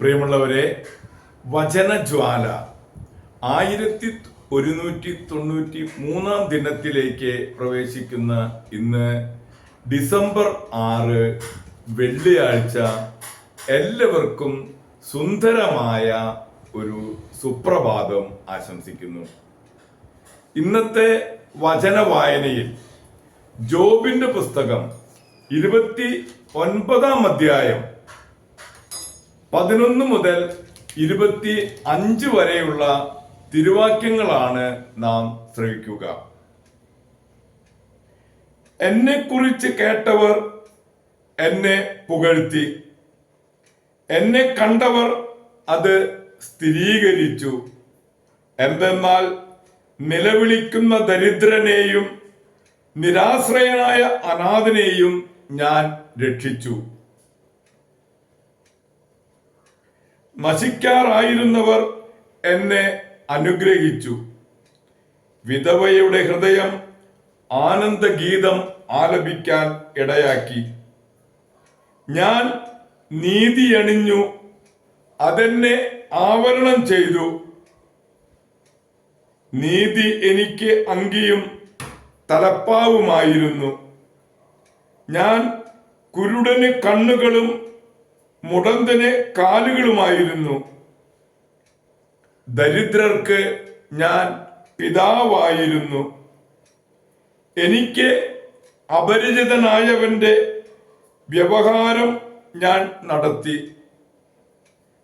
പ്രിയമുള്ളവരെ വചനജ്വാല ആയിരത്തി ഒരുന്നൂറ്റി തൊണ്ണൂറ്റി മൂന്നാം ദിനത്തിലേക്ക് പ്രവേശിക്കുന്ന ഇന്ന് ഡിസംബർ ആറ് വെള്ളിയാഴ്ച എല്ലാവർക്കും സുന്ദരമായ ഒരു സുപ്രഭാതം ആശംസിക്കുന്നു. ഇന്നത്തെ വചന വായനയിൽ ജോബിന്റെ പുസ്തകം ഇരുപത്തി ഒൻപതാം അധ്യായം പതിനൊന്ന് മുതൽ ഇരുപത്തി അഞ്ച് വരെയുള്ള തിരുവാക്യങ്ങളാണ് നാം ശ്രവിക്കുക. എന്നെക്കുറിച്ച് കേട്ടവർ എന്നെ പുകഴ്ത്തി. എന്നെ കണ്ടവർ അത് സ്ഥിരീകരിച്ചു. എന്തെന്നാൽ നിലവിളിക്കുന്ന ദരിദ്രനെയും നിരാശ്രയനായ അനാഥനെയും ഞാൻ രക്ഷിച്ചു. നശിക്കാറായിരുന്നവർ എന്നെ അനുഗ്രഹിച്ചു. വിധവയുടെ ഹൃദയം ആനന്ദഗീതം ആലപിക്കാൻ ഇടയാക്കി. ഞാൻ നീതി അണിഞ്ഞു അതെന്നെ ആവരണം ചെയ്തു. നീതി എനിക്ക് അങ്കിയും തലപ്പാവുമായിരുന്നു. ഞാൻ കുരുടന് കണ്ണുകളും മുടന്തന് കാലുകളുമായിരുന്നു. ദരിദ്രർക്ക് ഞാൻ പിതാവായിരുന്നു. എനിക്ക് അപരിചിതനായവന്റെ വ്യവഹാരം ഞാൻ നടത്തി.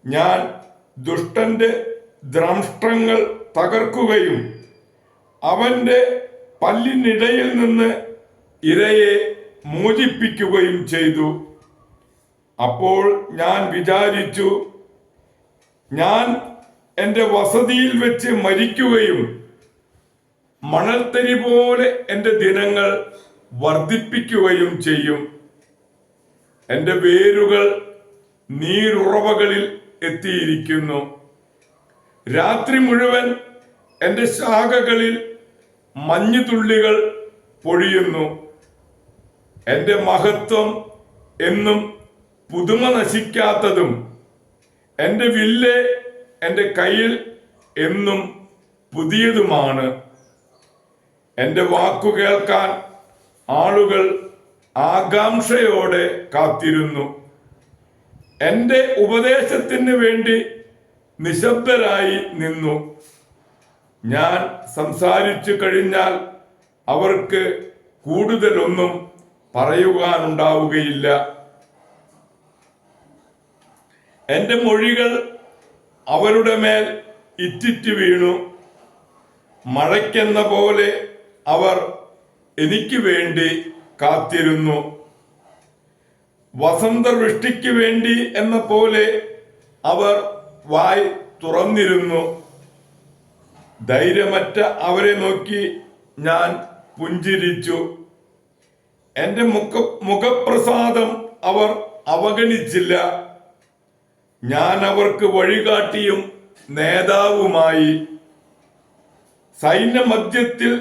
ഞാൻ ദുഷ്ടന്റെ ദ്രംഷ്ടങ്ങൾ തകർക്കുകയും അവന്റെ പല്ലിനിടയിൽ നിന്ന് ഇരയെ മോചിപ്പിക്കുകയും ചെയ്തു. അപ്പോൾ ഞാൻ വിചാരിച്ചു ഞാൻ എന്റെ വസതിയിൽ വെച്ച് മരിക്കുകയും മണൽത്തരി പോലെ എന്റെ ദിനങ്ങൾ വർദ്ധിപ്പിക്കുകയും ചെയ്യും. എന്റെ വേരുകൾ നീരുറവകളിൽ എത്തിയിരിക്കുന്നു. രാത്രി മുഴുവൻ എന്റെ ശാഖകളിൽ മഞ്ഞുതുള്ളികൾ പൊഴിയുന്നു. എന്റെ മഹത്വം എന്നും പുതുമ നശിക്കാത്തതും എന്റെ വില്ല് എന്റെ കയ്യിൽ എന്നും പുതിയതുമാണ്. എന്റെ വാക്കു കേൾക്കാൻ ആളുകൾ ആകാംക്ഷയോടെ കാത്തിരുന്നു. എന്റെ ഉപദേശത്തിന് വേണ്ടി നിശബ്ദരായി നിന്നു. ഞാൻ സംസാരിച്ചു കഴിഞ്ഞാൽ അവർക്ക് കൂടുതലൊന്നും പറയുവാനുണ്ടാവുകയില്ല. എന്റെ മൊഴികൾ അവരുടെ മേൽ ഇറ്റിറ്റ് വീണു. മഴയ്ക്കെന്ന പോലെ അവർ എനിക്ക് വേണ്ടി കാത്തിരുന്നു. വസന്തവൃഷ്ടിക്ക് വേണ്ടി എന്ന പോലെ അവർ വായ് തുറന്നിരുന്നു. ധൈര്യമറ്റ അവരെ നോക്കി ഞാൻ പുഞ്ചിരിച്ചു. എന്റെ മുഖ മുഖപ്രസാദം അവർ അവഗണിച്ചില്ല. ഞാൻ അവർക്ക് വഴികാട്ടിയും നേതാവുമായി സൈന്യമധ്യത്തിൽ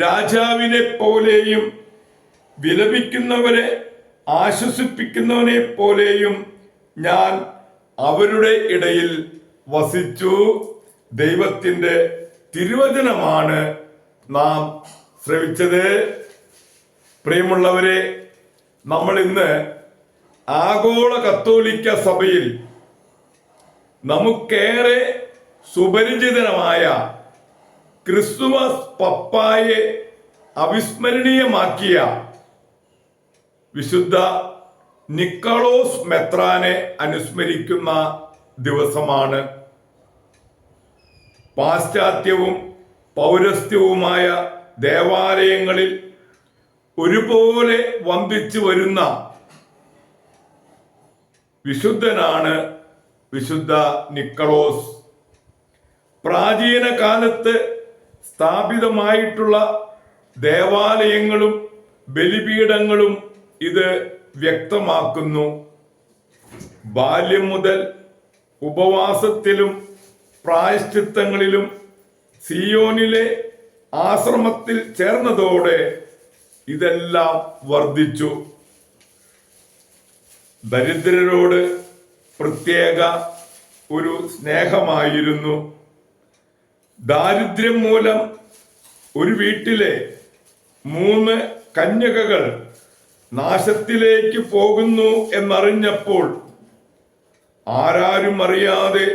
രാജാവിനെ പോലെയും വിലപിക്കുന്നവരെ ആശ്വസിപ്പിക്കുന്നവനെ പോലെയും ഞാൻ അവരുടെ ഇടയിൽ വസിച്ചു. ദൈവത്തിന്റെ തിരുവചനമാണ് നാം ശ്രവിച്ചത്. പ്രിയമുള്ളവരെ നമ്മൾ ഇന്ന് ആഗോള കത്തോലിക്ക സഭയിൽ നമുക്കേറെ സുപരിചിതമായ ക്രിസ്തുമസ് പപ്പായെ അവിസ്മരണീയമാക്കിയ വിശുദ്ധ നിക്കളോസ് മെത്രാനെ അനുസ്മരിക്കുന്ന ദിവസമാണ് പാശ്ചാത്യവും പൗരസ്ത്യവുമായ ദേവാലയങ്ങളിൽ ഒരുപോലെ വന്ദിച്ചു വരുന്ന വിശുദ്ധനാണ് വിശുദ്ധ നിക്കളോസ്. പ്രാചീന കാലത്ത് സ്ഥാപിതമായിട്ടുള്ള ദേവാലയങ്ങളും ബലിപീഠങ്ങളും ഇത് വ്യക്തമാക്കുന്നു. ബാല്യം മുതൽ ഉപവാസത്തിലും പ്രായശ്ചിത്തങ്ങളിലും സിയോനിലെ ആശ്രമത്തിൽ ചേർന്നതോടെ ഇതെല്ലാം വർദ്ധിച്ചു. ദരിദ്രരോട് പ്രത്യേക ഒരു സ്നേഹമായിരുന്നു. ദാരിദ്ര്യം മൂലം ഒരു വീട്ടിലെ മൂന്ന് കന്യകകൾ നാശത്തിലേക്ക് പോകുന്നു എന്നറിഞ്ഞപ്പോൾ ആരാരും അറിയാതെ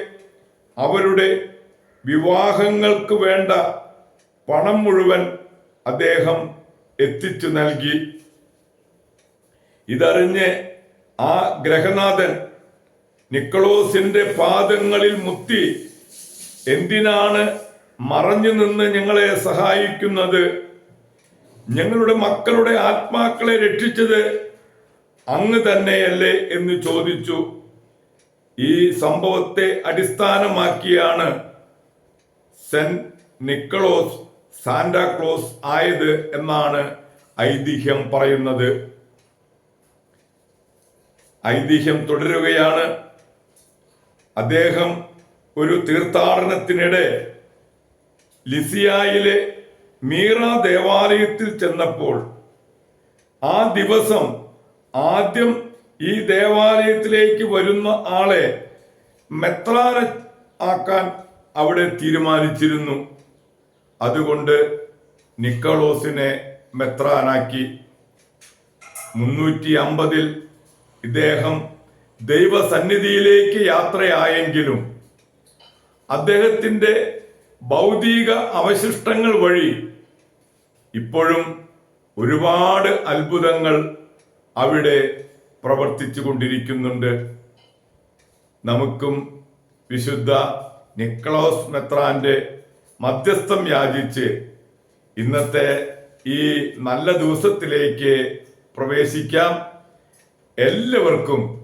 അവരുടെ വിവാഹങ്ങൾക്ക് വേണ്ട പണം മുഴുവൻ അദ്ദേഹം എത്തിച്ചു നൽകി. ഇതറിഞ്ഞ് ആ ഗ്രഹനാഥൻ നിക്കളോസിന്റെ പാദങ്ങളിൽ മുത്തി എന്തിനാണ് മറഞ്ഞു നിന്ന് ഞങ്ങളെ സഹായിക്കുന്നത്? ഞങ്ങളുടെ മക്കളുടെ ആത്മാക്കളെ രക്ഷിച്ചത് അങ്ങ് തന്നെയല്ലേ എന്ന് ചോദിച്ചു. ഈ സംഭവത്തെ അടിസ്ഥാനമാക്കിയാണ് സെന്റ് നിക്കളോസ് സാന്റാക്ലോസ് ആയത് എന്നാണ് ഐതിഹ്യം പറയുന്നത്. ഐതിഹ്യം തുടരുകയാണ്. അദ്ദേഹം ഒരു തീർത്ഥാടനത്തിനിടെ ലിസിയായിലെ മീറ ദേവാലയത്തിൽ ചെന്നപ്പോൾ ആ ദിവസം ആദ്യം ഈ ദേവാലയത്തിലേക്ക് വരുന്ന ആളെ മെത്രാന ആക്കാൻ അവിടെ തീരുമാനിച്ചിരുന്നു. അതുകൊണ്ട് നിക്കളോസിനെ മെത്രാനാക്കി. മുന്നൂറ്റി അമ്പതിൽ ഇദ്ദേഹം ദൈവസന്നിധിയിലേക്ക് യാത്രയായെങ്കിലും അദ്ദേഹത്തിന്റെ ഭൗതിക അവശിഷ്ടങ്ങൾ വഴി ഇപ്പോഴും ഒരുപാട് അത്ഭുതങ്ങൾ അവിടെ പ്രവർത്തിച്ചു കൊണ്ടിരിക്കുന്നുണ്ട്. നമുക്കും വിശുദ്ധ നിക്കളോസ് മെത്രാന്റെ മധ്യസ്ഥം യാചിച്ച് ഇന്നത്തെ ഈ നല്ല ദിവസത്തിലേക്ക് പ്രവേശിക്കാം. എല്ലാവർക്കും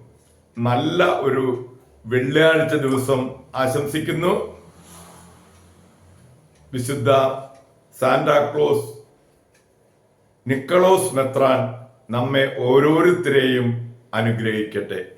നല്ല ഒരു വെള്ളിയാഴ്ച ദിവസം ആശംസിക്കുന്നു. വിശുദ്ധ സാന്റാക്ലോസ് നിക്കളോസ് മെത്രാൻ നമ്മെ ഓരോരുത്തരെയും അനുഗ്രഹിക്കട്ടെ.